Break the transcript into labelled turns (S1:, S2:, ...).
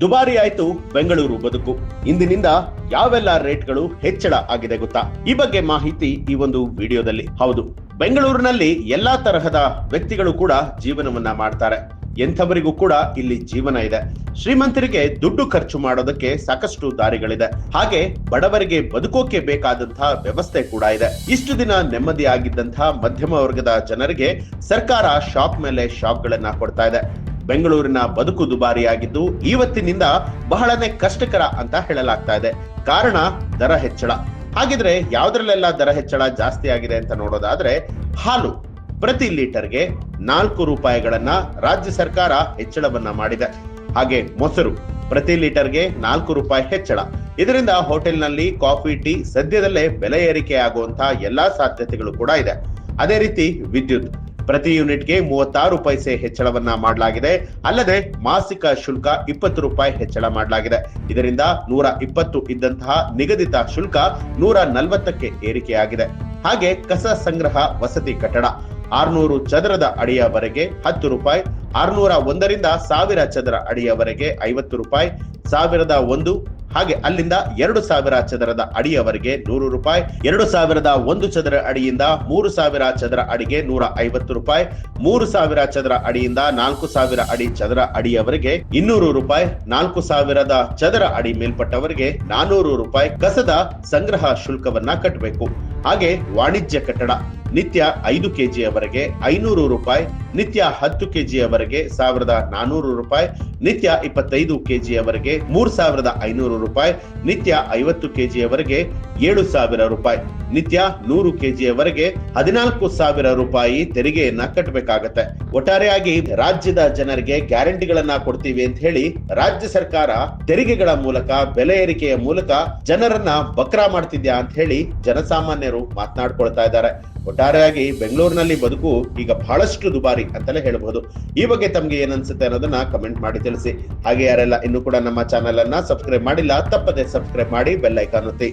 S1: ದುಬಾರಿ ಆಯ್ತು ಬೆಂಗಳೂರು ಬದುಕು. ಇಂದಿನಿಂದ ಯಾವೆಲ್ಲ ರೇಟ್ಗಳು ಹೆಚ್ಚಳ ಆಗಿದೆ ಗೊತ್ತಾ? ಈ ಬಗ್ಗೆ ಮಾಹಿತಿ ಈ ಒಂದು ವಿಡಿಯೋದಲ್ಲಿ. ಹೌದು, ಬೆಂಗಳೂರಿನಲ್ಲಿ ಎಲ್ಲಾ ತರಹದ ವ್ಯಕ್ತಿಗಳು ಕೂಡ ಜೀವನವನ್ನ ಮಾಡ್ತಾರೆ. ಎಂಥವರಿಗೂ ಕೂಡ ಇಲ್ಲಿ ಜೀವನ ಇದೆ. ಶ್ರೀಮಂತರಿಗೆ ದುಡ್ಡು ಖರ್ಚು ಮಾಡೋದಕ್ಕೆ ಸಾಕಷ್ಟು ದಾರಿಗಳಿದೆ. ಹಾಗೆ ಬಡವರಿಗೆ ಬದುಕೋಕೆ ಬೇಕಾದಂತಹ ವ್ಯವಸ್ಥೆ ಕೂಡ ಇದೆ. ಇಷ್ಟು ದಿನ ನೆಮ್ಮದಿಯಾಗಿದ್ದಂತಹ ಮಧ್ಯಮ ವರ್ಗದ ಜನರಿಗೆ ಸರ್ಕಾರ ಶಾಪ್ ಮೇಲೆ ಶಾಪ್ ಗಳನ್ನ ಕೊಡ್ತಾ ಇದೆ. ಬೆಂಗಳೂರಿನ ಬದುಕು ದುಬಾರಿಯಾಗಿದ್ದು ಇವತ್ತಿನಿಂದ ಬಹಳನೇ ಕಷ್ಟಕರ ಅಂತ ಹೇಳಲಾಗ್ತಾ ಇದೆ. ಕಾರಣ ದರ ಹೆಚ್ಚಳ. ಹಾಗಿದ್ರೆ ಯಾವ್ದ್ರಲ್ಲೆಲ್ಲ ದರ ಹೆಚ್ಚಳ ಜಾಸ್ತಿ ಆಗಿದೆ ಅಂತ ನೋಡೋದಾದ್ರೆ ಹಾಲು ಪ್ರತಿ ಲೀಟರ್ಗೆ ನಾಲ್ಕು ರೂಪಾಯಿಗಳನ್ನ ರಾಜ್ಯ ಸರ್ಕಾರ ಹೆಚ್ಚಳವನ್ನ ಮಾಡಿದೆ. ಹಾಗೆ ಮೊಸರು ಪ್ರತಿ ಲೀಟರ್ಗೆ ನಾಲ್ಕು ರೂಪಾಯಿ ಹೆಚ್ಚಳ. ಇದರಿಂದ ಹೋಟೆಲ್ನಲ್ಲಿ ಕಾಫಿ, ಟೀ ಸದ್ಯದಲ್ಲೇ ಬೆಲೆ ಏರಿಕೆ ಆಗುವಂತಹ ಎಲ್ಲಾ ಸಾಧ್ಯತೆಗಳು ಕೂಡ ಇದೆ. ಅದೇ ರೀತಿ ವಿದ್ಯುತ್. ಪ್ರತಿ ಯೂನಿಟ್ಗೆ ಮೂವತ್ತಾರು ಪೈಸೆ ಹೆಚ್ಚಳವನ್ನ ಮಾಡಲಾಗಿದೆ. ಅಲ್ಲದೆ ಮಾಸಿಕ ಶುಲ್ಕ ಇಪ್ಪತ್ತು ರೂಪಾಯಿ ಹೆಚ್ಚಳ ಮಾಡಲಾಗಿದೆ. ಇದರಿಂದ ನೂರ ಇಪ್ಪತ್ತು ಇದ್ದಂತಹ ನಿಗದಿತ ಶುಲ್ಕ ನೂರ ನಲವತ್ತಕ್ಕೆ ಏರಿಕೆಯಾಗಿದೆ. ಹಾಗೆ ಕಸ ಸಂಗ್ರಹ ವಸತಿ ಕಟ್ಟಡ ಆರ್ನೂರು ಚದರದ ಅಡಿಯವರೆಗೆ ಹತ್ತು ರೂಪಾಯಿ, ಆರ್ನೂರ ಒಂದರಿಂದ ಸಾವಿರ ಚದರ ಅಡಿಯವರೆಗೆ ಐವತ್ತು ರೂಪಾಯಿ, ಸಾವಿರದ ಒಂದು ಹಾಗೆ ಅಲ್ಲಿಂದ ಎರಡು ಸಾವಿರ ಚದರದ ಅಡಿಯವರೆಗೆ ನೂರು ರೂಪಾಯಿ, ಎರಡು ಸಾವಿರದ ಒಂದು ಚದರ ಅಡಿಯಿಂದ ಮೂರು ಸಾವಿರ ಚದರ ಅಡಿಗೆ ನೂರ ಐವತ್ತು ರೂಪಾಯಿ, ಮೂರು ಸಾವಿರ ಚದರ ಅಡಿಯಿಂದ ನಾಲ್ಕು ಸಾವಿರ ಅಡಿ ಚದರ ಅಡಿಯವರೆಗೆ ಇನ್ನೂರು ರೂಪಾಯಿ, ನಾಲ್ಕು ಸಾವಿರದ ಚದರ ಅಡಿ ಮೇಲ್ಪಟ್ಟವರಿಗೆ ನಾನೂರು ರೂಪಾಯಿ ಕಸದ ಸಂಗ್ರಹ ಶುಲ್ಕವನ್ನ ಕಟ್ಟಬೇಕು ಹಾಗೆ ವಾಣಿಜ್ಯ ಕಟ್ಟಡ ನಿತ್ಯ ಐದು ಕೆಜಿಯವರೆಗೆ ಐನೂರು ರೂಪಾಯಿ, ನಿತ್ಯ ಹತ್ತು ಕೆಜಿಯವರೆಗೆ ಸಾವಿರದ ನಾನೂರು ರೂಪಾಯಿ, ನಿತ್ಯ ಇಪ್ಪತ್ತೈದು ಕೆಜಿಯವರೆಗೆ ಮೂರು ಸಾವಿರದ ಐನೂರು ರೂಪಾಯಿ, ನಿತ್ಯ ಐವತ್ತು ಕೆಜಿಯವರೆಗೆ ಏಳು ಸಾವಿರ ರೂಪಾಯಿ, ನಿತ್ಯ ನೂರು ಕೆಜಿಯವರೆಗೆ ಹದಿನಾಲ್ಕು ಸಾವಿರ ರೂಪಾಯಿ ತೆರಿಗೆಯನ್ನ ಕಟ್ಟಬೇಕಾಗತ್ತೆ. ಒಟ್ಟಾರೆಯಾಗಿ ರಾಜ್ಯದ ಜನರಿಗೆ ಗ್ಯಾರಂಟಿಗಳನ್ನ ಕೊಡ್ತೀವಿ ಅಂತ ಹೇಳಿ ರಾಜ್ಯ ಸರ್ಕಾರ ತೆರಿಗೆಗಳ ಮೂಲಕ, ಬೆಲೆ ಏರಿಕೆಯ ಮೂಲಕ ಜನರನ್ನ ಬಕ್ರಾ ಮಾಡ್ತಿದ್ಯಾ ಅಂತ ಹೇಳಿ ಜನಸಾಮಾನ್ಯರು ಮಾತನಾಡ್ಕೊಳ್ತಾ ಇದ್ದಾರೆ. ಒಟ್ಟಾರೆಯಾಗಿ ಬೆಂಗಳೂರಿನಲ್ಲಿ ಬದುಕು ಈಗ ಬಹಳಷ್ಟು ದುಬಾರಿ ಅಂತಲೇ ಹೇಳಬಹುದು. ಈ ಬಗ್ಗೆ ತಮ್ಗೆ ಏನನ್ಸುತ್ತೆ ಅನ್ನೋದನ್ನ ಕಮೆಂಟ್ ಮಾಡಿ ತಿಳಿಸಿ. ಹಾಗೆ ಯಾರೆಲ್ಲ ಇನ್ನು ಕೂಡ ನಮ್ಮ ಚಾನೆಲ್ ಅನ್ನ ಸಬ್ಸ್ಕ್ರೈಬ್ ಮಾಡಿಲ್ಲ, ತಪ್ಪದೆ ಸಬ್ಸ್ಕ್ರೈಬ್ ಮಾಡಿ ಬೆಲ್ ಐಕಾನ್ ಒತ್ತಿ.